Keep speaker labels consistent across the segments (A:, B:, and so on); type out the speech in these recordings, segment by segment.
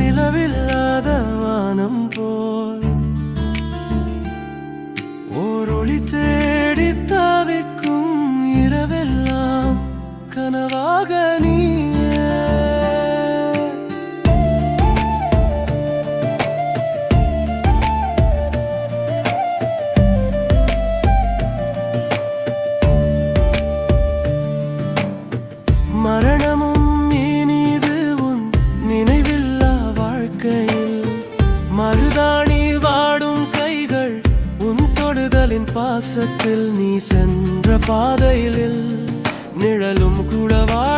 A: நிலவில்லாத வானம் போல். ஓரொளி தேடி தாவிக்கும் இரவெல்லாம் கனவாக நீ மருதாணி வாடும் கைகள் உன் தொடுதலின் பாசத்தில் நீ சென்ற பாதையில் நிழலும் கூடவா?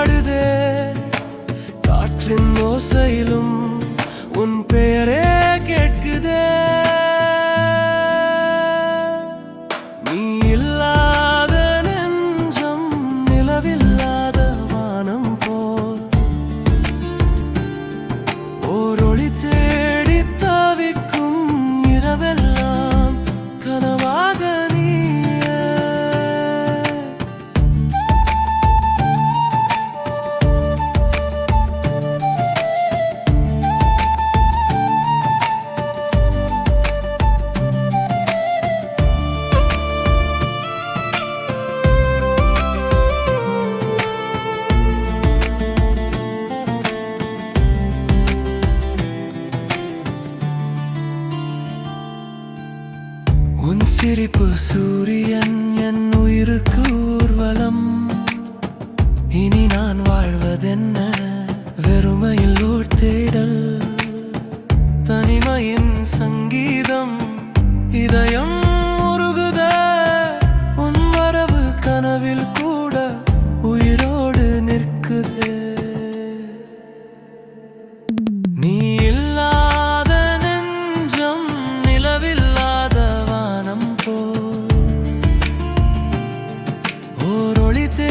A: சிரிப்பு சூரியன் என் உயிருக்கு ஊர்வலம். இனி நான் வாழ்வதென்ன? வெறுமையில் ஓர் தேடல் தனிமையின் சங்கீதம் இதயம் ಓರೊಳಿತೇ